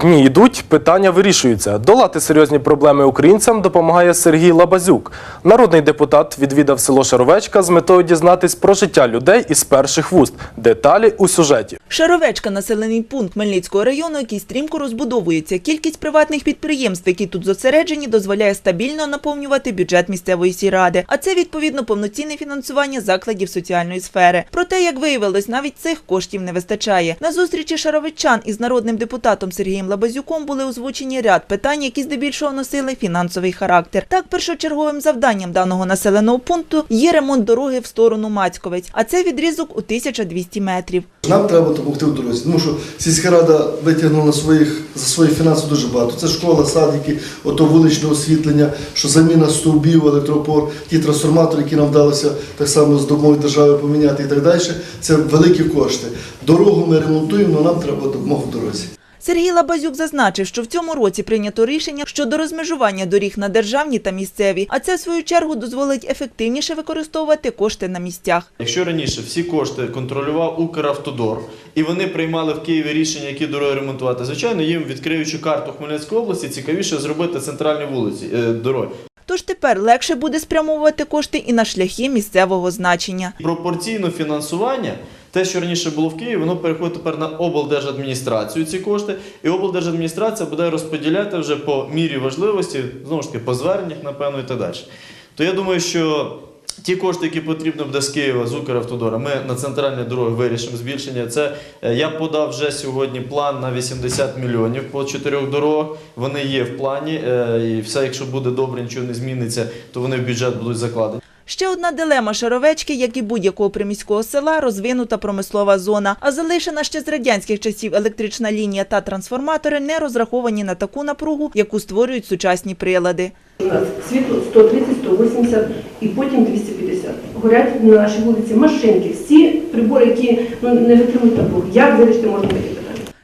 Дні йдуть, питання вирішуються. Долати серйозні проблеми українцям допомагає Сергій Лабазюк. Народний депутат відвідав село Шаровечка з метою дізнатись про життя людей із перших вуст. Деталі у сюжеті. Шаровечка – населений пункт Хмельницького району, який стрімко розбудовується. Кількість приватних підприємств, які тут зосереджені, дозволяє стабільно наповнювати бюджет місцевої сільради. А це, відповідно, повноцінне фінансування закладів соціальної сфери. Проте, як виявилось, навіть цих коштів не вистачає. На зустрічі шаровичан із народним депутатом Сергієм Лабазюком були озвучені ряд питань, які здебільшого носили фінансовий характер. Так, першочерговим завданням даного населеного пункту є ремонт дороги в сторону Мацьковець, а це відрізок у 1200 метрів. Нам треба допомогти в дорозі, тому що сільська рада витягнула своїх за свої фінанси дуже багато. Це школа, садики, ото вуличне освітлення, що заміна стовбів, електропор, ті трансформатори, які нам вдалося так само з допомогою держави поміняти і так далі. Це великі кошти. Дорогу ми ремонтуємо, але нам треба допомога в дорозі. Сергій Лабазюк зазначив, що в цьому році прийнято рішення щодо розмежування доріг на державні та місцеві, а це в свою чергу дозволить ефективніше використовувати кошти на місцях. Якщо раніше всі кошти контролював Укравтодор, і вони приймали в Києві рішення, які дороги ремонтувати, звичайно, їм відкриючи карту Хмельницької області, цікавіше зробити центральні вулиці е, дороги. Тож тепер легше буде спрямовувати кошти і на шляхи місцевого значення. Пропорційно фінансування, те, що раніше було в Києві, воно переходить тепер на облдержадміністрацію ці кошти, і облдержадміністрація буде розподіляти вже по мірі важливості, знову ж таки, по зверненнях, напевно, і так далі. То я думаю, що ті кошти, які потрібно буде з Києва, з Укравтодора, ми на центральні дороги вирішимо збільшення. Це е, я подав вже сьогодні план на 80 мільйонів по чотирьох дорогах. Вони є в плані, е, і все, якщо буде добре, нічого не зміниться, то вони в бюджет будуть закладені. Ще одна дилема Шаровечки, як і будь-якого приміського села, розвинута промислова зона, а залишена ще з радянських часів електрична лінія та трансформатори не розраховані на таку напругу, яку створюють сучасні прилади. У нас світло 130, 180 і потім 250. Горять на нашій вулиці машинки, всі прибори, які ну, не витримують напругу. Як вирішити можна питання?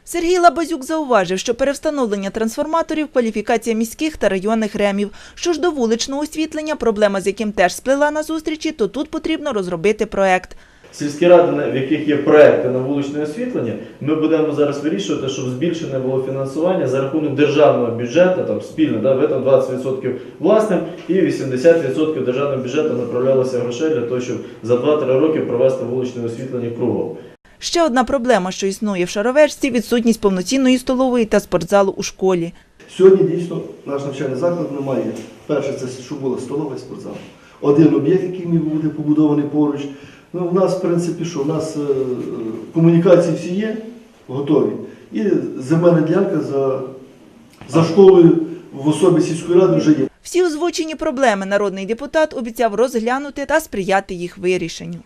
Сергій Лабазюк зауважив, що перевстановлення трансформаторів – кваліфікація міських та районних ремів. Що ж до вуличного освітлення, проблема з яким теж сплела на зустрічі, то тут потрібно розробити проект. Сільські ради, в яких є проекти на вуличне освітлення, ми будемо зараз вирішувати, щоб збільшене було фінансування за рахунок державного бюджету, там спільно, да, ви там 20% власним і 80% державного бюджету направлялося грошей для того, щоб за 2-3 роки провести вуличне освітлення кругом. Ще одна проблема, що існує в Шаровечці – відсутність повноцінної столової та спортзалу у школі. Сьогодні дійсно наш навчальний заклад не має. Перше, це щоб була столова і спортзал. Один об'єкт, який міг бути побудований поруч. Ну, у нас, в принципі, що у нас е, комунікації всі є, готові. І земельна ділянка за, за школою в особі сільської ради вже є. Всі озвучені проблеми народний депутат обіцяв розглянути та сприяти їх вирішенню.